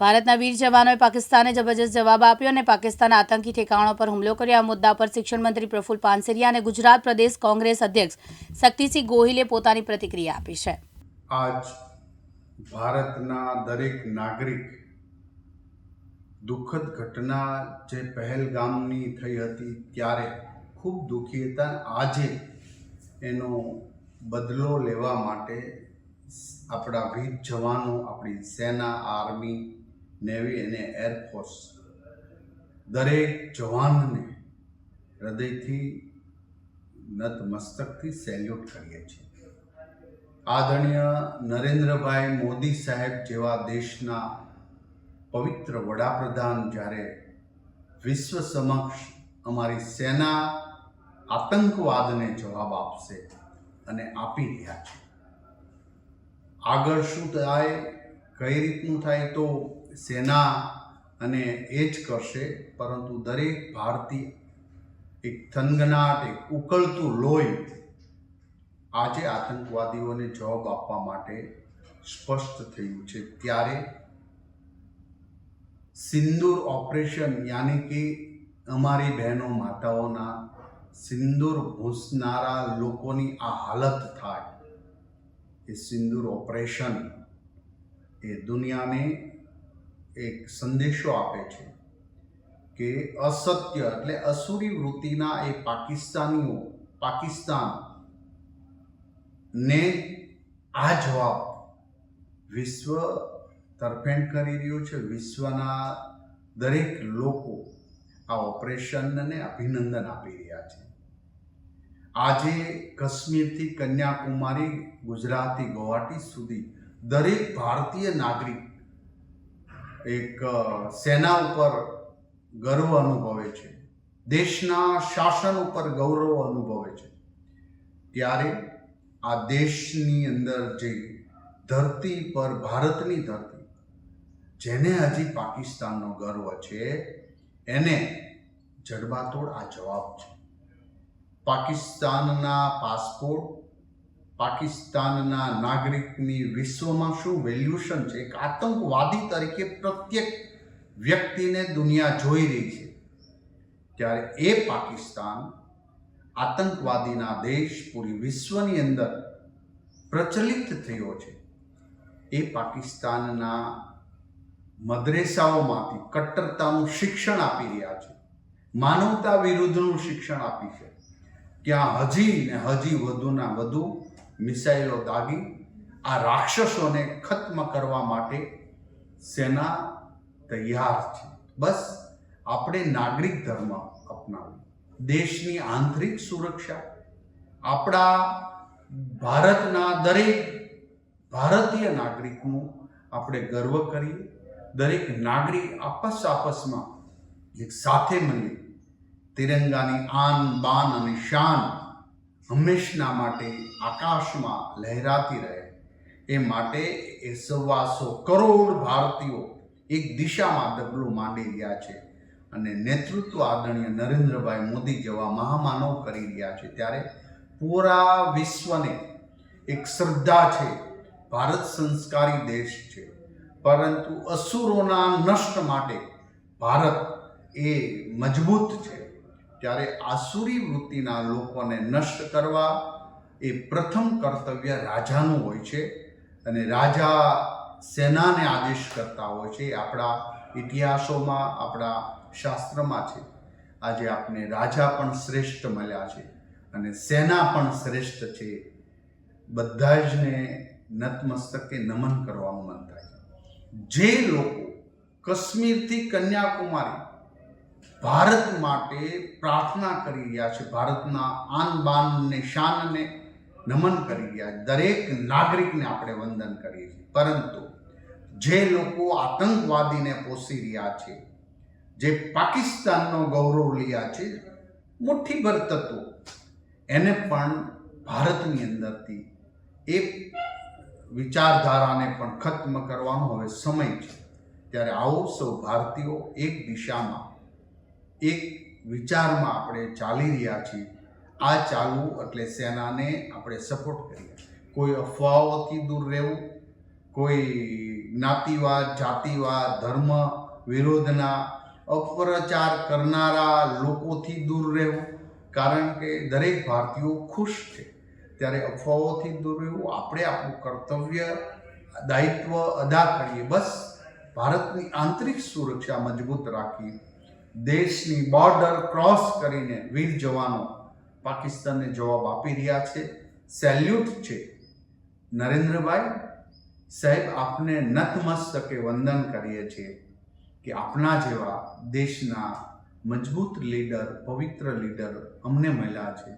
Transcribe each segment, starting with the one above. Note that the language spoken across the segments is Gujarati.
ભારતના વીર જવાનોએ પાકિસ્તાને જબરજસ્ત જવાબ આપ્યો અને પાકિસ્તાન આતંકી ઠેકાણો પર હુમલો કર્યો. આ મુદ્દા પર શિક્ષણ મંત્રી પ્રફુલ પાનસેરિયા અને ગુજરાત પ્રદેશ કોંગ્રેસ અધ્યક્ષ શક્તિસિંહ ગોહિલે પોતાની પ્રતિક્રિયા આપી છે. આજ ભારતના દરેક નાગરિક દુઃખદ ઘટના જે પહેલગામની થઈ હતી ત્યારે ખૂબ દુઃખી હતા. આજે એનો બદલો લેવા માટે આપણા વીર જવાનો, આપણી સેના, આર્મી નેવી અને એરફોર્સ દરેક જવાનને હૃદયથી નતમસ્તકથી સેલ્યુટ કરીએ છીએ. આદરણીય નરેન્દ્રભાઈ મોદી સાહેબ જેવા દેશના પવિત્ર વડાપ્રધાન જ્યારે વિશ્વ સમક્ષ અમારી સેના આતંકવાદને જવાબ આપશે અને આપી રહ્યા છે. આગળ શું થાય, કઈ રીતનું થાય તો સેના અને એ જ કરશે, પરંતુ દરેક ભારતીય એક થનગનાટ, એક ઉકળતું લોહી આજે આતંકવાદીઓને જવાબ આપવા માટે સ્પષ્ટ થયું છે. ત્યારે સિંદૂર ઓપરેશન યાની કે અમારી બહેનો માતાઓના સિંદૂર ભૂંસનારા લોકોની આ હાલત થાય, એ સિંદૂર ઓપરેશન એ દુનિયાને એક સંદેશો આપે છે કે અસત્ય એટલે અસુરી વૃત્તિના એ પાકિસ્તાનીઓ, પાકિસ્તાન ને આ જવાબ વિશ્વ તરફેણ કરી રહ્યું છે. વિશ્વના દરેક લોકો આ ઓપરેશનને અભિનંદન આપી રહ્યા છે. આજે કાશ્મીરથી કન્યાકુમારી ગુજરાતથી ગુવાહાટી સુધી દરેક ભારતીય નાગરિક એક સેના ઉપર ગર્વ અનુભવે છે. દેશના શાસન ઉપર ગૌરવ અનુભવે છે. ત્યારે આ દેશની અંદર જે ધરતી પર, ભારતની ધરતી જેને હજી પાકિસ્તાનનો ગર્વ છે, એને જડબાતોડ આ જવાબ છે. પાકિસ્તાનના પાસપોર્ટ પાકિસ્તાનના નાગરિકની વિશ્વમાં શું વેલ્યુશન છે? એક આતંકવાદી તરીકે પ્રત્યેક વ્યક્તિને દુનિયા જોઈ રહી છે. ત્યારે એ પાકિસ્તાન આતંકવાદીના દેશ પૂરી વિશ્વની અંદર પ્રચલિત થયો છે. એ પાકિસ્તાનના મદ્રેસાઓમાંથી કટ્ટરતાનું શિક્ષણ આપી રહ્યા છે. માનવતા વિરુદ્ધનું શિક્ષણ આપી છે. ત્યાં હજી ને હજી વધુના વધુ મિસાઇલો દાગી આ રાક્ષસોને ખત્મ કરવા માટે સેના તૈયાર છે. બસ આપણે નાગરિક ધર્મ અપનાવ્યું દેશની આંતરિક સુરક્ષા, આપણા ભારતના દરેક ભારતીય નાગરિકનું આપણે ગર્વ કરીએ. દરેક નાગરિક આપસ આપસમાં એક સાથે મળી તિરંગાની આન, બાન અને શાન હંમેશના માટે આકાશમાં લહેરાતી રહે. એ માટે એ સવાસો કરોડ ભારતીયો એક દિશામાં ડગલું માંડી રહ્યા છે અને નેતૃત્વ આદરણીય નરેન્દ્રભાઈ મોદી જેવા મહામાનવ કરી રહ્યા છે. ત્યારે પૂરા વિશ્વને એક શ્રદ્ધા છે, ભારત સંસ્કારી દેશ છે. પરંતુ અસુરોના નષ્ટ માટે ભારત એ મજબૂત છે. ત્યારે આસુરી વૃત્તિના લોકોને નષ્ટ કરવા એ પ્રથમ કર્તવ્ય રાજાનું હોય છે. અને રાજા સેનાને આદેશ કરતા હોય છે. આપણા ઇતિહાસોમાં, આપણા શાસ્ત્રમાં છે. આજે આપણે રાજા પણ શ્રેષ્ઠ મળ્યા છે અને સેના પણ શ્રેષ્ઠ છે. બધા જને નતમસ્તકે નમન કરવાનું મન થાય જે લોકો કાશ્મીરથી કન્યાકુમારી ભારત માટે પ્રાર્થના કરી રહ્યા છે. ભારતના આન બાનને, શાનને નમન કરી રહ્યા દરેક નાગરિકને આપણે વંદન કરીએ છીએ. પરંતુ જે લોકો આતંકવાદીને પોષી રહ્યા છે, જે પાકિસ્તાનનો ગૌરવ લીયા છે મુઠ્ઠીભર તત્વો, એને પણ ભારતની અંદરથી એ વિચારધારાને પણ ખત્મ કરવાનો હવે સમય છે. ત્યારે આવો સૌ ભારતીયો એક દિશામાં એક વિચારમાં આપણે ચાલી રહ્યા છીએ. આ ચાલવું એટલે સેનાને આપણે સપોર્ટ કરીએ. કોઈ અફવાઓથી દૂર રહેવું, કોઈ જ્ઞાતિવાદ, જાતિવાદ, ધર્મ વિરોધના અપપ્રચાર કરનારા લોકોથી દૂર રહેવું. કારણ કે દરેક ભારતીયો ખુશ છે. ત્યારે અફવાઓથી દૂર રહેવું આપણે આપણું કર્તવ્ય, દાયિત્વ અદા કરીએ. બસ ભારતની આંતરિક સુરક્ષા મજબૂત રાખી દેશની બોર્ડર ક્રોસ કરીને વીર જવાનો પાકિસ્તાનને જવાબ આપી રહ્યા છે. સેલ્યુટ છે. નરેન્દ્રભાઈ, સાહેબ, આપને નતમસ્તકે વંદન કરીએ છીએ કે આપના જેવા દેશના મજબૂત લીડર પવિત્ર લીડર અમને મળ્યા છે.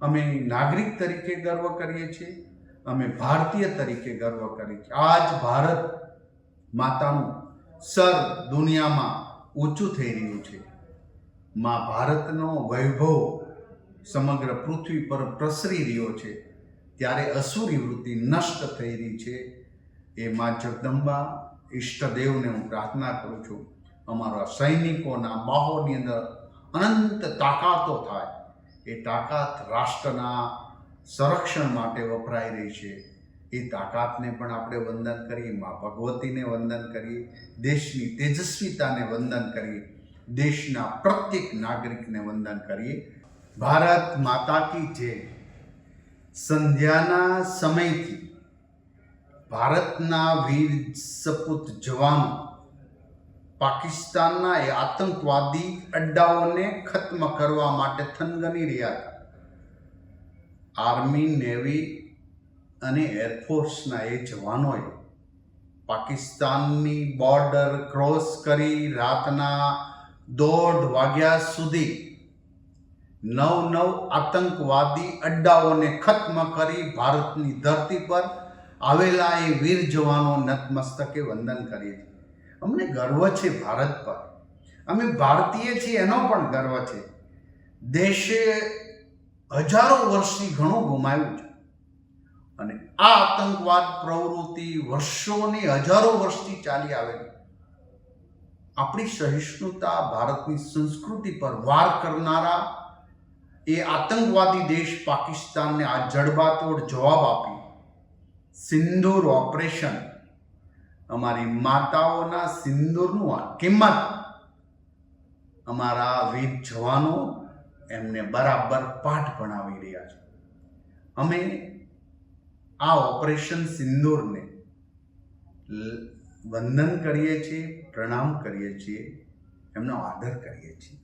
અમે નાગરિક તરીકે ગર્વ કરીએ છીએ. અમે ભારતીય તરીકે ગર્વ કરીએ છીએ. આજ ભારત માતાનું સર દુનિયામાં ઊંચું થઈ રહ્યું છે. માં ભારતનો વૈભવ સમગ્ર પૃથ્વી પર પ્રસરી રહ્યો છે. ત્યારે અસુરી વૃત્તિ નષ્ટ થઈ રહી છે. એ મા જગદંબા ઈષ્ટદેવને હું પ્રાર્થના કરું છું. અમારા સૈનિકોના બાહોની અંદર અનંત તાકાતો થાય. એ તાકાત રાષ્ટ્રના સંરક્ષણ માટે વપરાઈ રહી છે. એ તાકાતને પણ આપણે વંદન કરીએ, મા ભગવતીને વંદન કરીએ, દેશની તેજસ્વીતાને વંદન કરીએ, દેશના પ્રત્યેક નાગરિકને વંદન કરીએ. ભારત માતા કી જય. સંધ્યાના સમયથી ભારતના વીર સપૂત જવાનો પાકિસ્તાનના એ આતંકવાદી અડ્ડાઓને ખત્મ કરવા માટે થનગની રહ્યા હતા. આર્મી, નેવી અને એરફોર્સના એ જવાનોએ પાકિસ્તાનની બોર્ડર ક્રોસ કરી રાતના દોઢ વાગ્યા સુધી નવ નવ આતંકવાદી અડ્ડાઓને ખત્મ કરી ભારતની ધરતી પર આવેલા એ વીર જવાનો નતમસ્તકે વંદન કરીએ છીએ અમને ગર્વ છે ભારત પર. અમે ભારતીય છીએ, એનો પણ ગર્વ છે. દેશે હજારો વર્ષથી ઘણું ગુમાવ્યું છે. અને આ આતંકવાદ પ્રવૃત્તિ વર્ષોની હજારો વર્ષથી ચાલી આવેલી. આપણી સહિષ્ણુતા, ભારતની સંસ્કૃતિ પર વાર કરનારા એ આતંકવાદી દેશ પાકિસ્તાનને આ જડબાતોડ જવાબ આપી. સિંદૂર ઓપરેશન. અમારી માતાઓના સિંદૂરનું આ કિંમત. અમારા વીર જવાનો એમને બરાબર પાઠ ભણાવી રહ્યા છે. અમે આ ઓપરેશન સિંદૂરને વંદન કરીએ છીએ, પ્રણામ કરીએ છીએ, એમનો આદર કરીએ છીએ.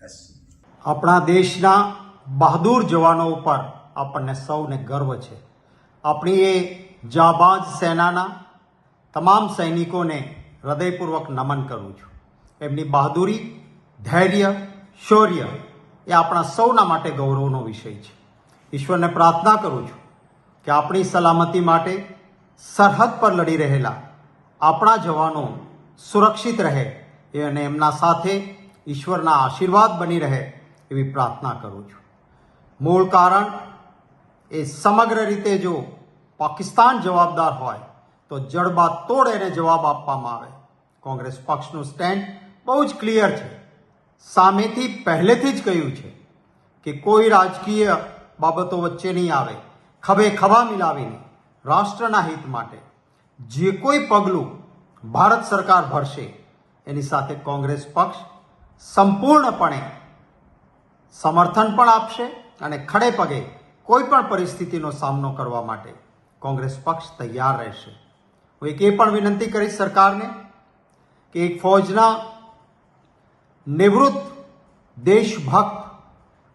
આપણા દેશના બહાદુર જવાનો ઉપર આપણને સૌને ગર્વ છે. આપણી એ જાબાજ સેનાના તમામ સૈનિકોને હૃદયપૂર્વક નમન કરું છું. એમની બહાદુરી, ધૈર્ય, શૌર્ય એ આપણા સૌના માટે ગૌરવનો વિષય છે. ઈશ્વરને પ્રાર્થના કરું છું કે આપણી સલામતી માટે સરહદ પર લડી રહેલા આપણા જવાનો સુરક્ષિત રહે એ અને એમના સાથે ઈશ્વરના આશીર્વાદ બની રહે એવી પ્રાર્થના કરું છું. મૂળ કારણ એ સમગ્ર રીતે જો પાકિસ્તાન જવાબદાર હોય તો જડબા તોડ એને જવાબ આપવામાં આવે. કોંગ્રેસ પક્ષનું સ્ટેન્ડ બહુ જ ક્લિયર છે. સામેથી પહેલેથી જ કહ્યું છે કે કોઈ રાજકીય બાબતો વચ્ચે નહીં આવે. ખભે ખભા મિલાવીને રાષ્ટ્રના હિત માટે જે કોઈ પગલું ભારત સરકાર ભરશે, એની સાથે કોંગ્રેસ પક્ષ સંપૂર્ણપણે સમર્થન પણ આપશે અને ખડે પગે કોઈ પણ પરિસ્થિતિનો સામનો કરવા માટે કોંગ્રેસ પક્ષ તૈયાર રહેશે. હું એક એ પણ વિનંતી કરીશ સરકારને કે એક ફૌજના નિવૃત્ત દેશભક્ત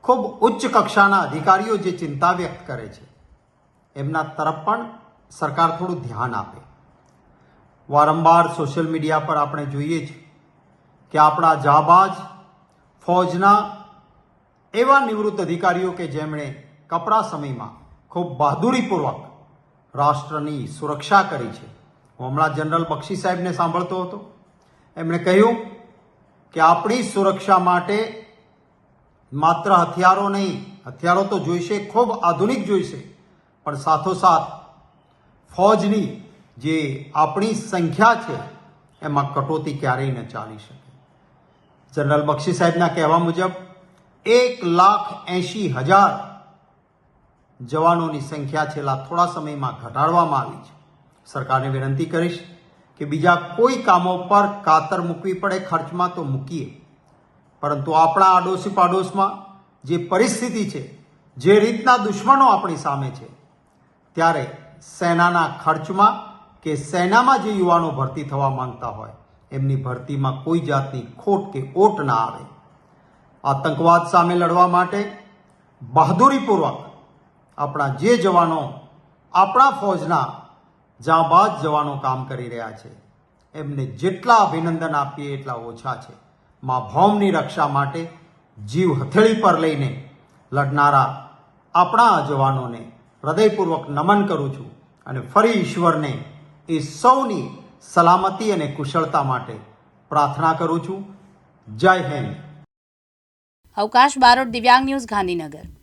ખૂબ ઉચ્ચ કક્ષાના અધિકારીઓ જે ચિંતા વ્યક્ત કરે છે એમના તરફ પણ સરકાર થોડું ધ્યાન આપે. વારંવાર સોશિયલ મીડિયા પર આપણે જોઈએ છીએ કે આપણા જાબાજ ફૌજના એવા નિવૃત્ત અધિકારીઓ કે જેમણે કપરા સમયમાં ખૂબ બહાદુરીપૂર્વક રાષ્ટ્રની સુરક્ષા કરી છે. હું હમણાં જનરલ બક્ષી સાહેબને સાંભળતો હતો. એમણે કહ્યું કે આપણી સુરક્ષા માટે માત્ર હથિયારો નહીં, હથિયારો તો જોઈશે, ખૂબ આધુનિક જોઈશે. પણ સાથોસાથ ફૌજની જે આપણી સંખ્યા છે, એમાં કટોતી ક્યારેય ન ચાલી શકે. જનરલ બક્ષી સાહેબના કહેવા મુજબ, એક લાખ એંશી હજાર જવાનોની સંખ્યા છેલ્લા થોડા સમયમાં ઘટાડવામાં આવી છે. સરકારને વિનંતી કરીશ કે બીજા કોઈ કામો પર કાતર મૂકવી પડે ખર્ચમાં તો મૂકીએ. પરંતુ આપણા આડોશી પાડોશમાં જે પરિસ્થિતિ છે, જે રીતના દુશ્મનો આપણી સામે છે ત્યારે સેનાના ખર્ચમાં કે સેનામાં જે યુવાનો ભરતી થવા માંગતા હોય, એમની ભરતીમાં કોઈ જાતની ખોટ કે ઓટ ના આવે. આતંકવાદ સામે લડવા માટે બહાદુરીપૂર્વક આપણા જે જવાનો આપણા ફૌજના જાંબાજ જવાનો કામ કરી રહ્યા છે, એમને જેટલા અભિનંદન આપીએ એટલા ઓછા છે. મા ભૌમની રક્ષા માટે જીવ હથેળી પર લઈને લડનારા આપણા જવાનોને હૃદયપૂર્વક નમન કરું છું અને ફરી ઈશ્વરને એ સૌની સલામતી અને કુશળતા માટે પ્રાર્થના કરું છું. જય હિન્દ. અવકાશ બારોટ દિવ્યાંગ ન્યૂઝ ગાંધીનગર.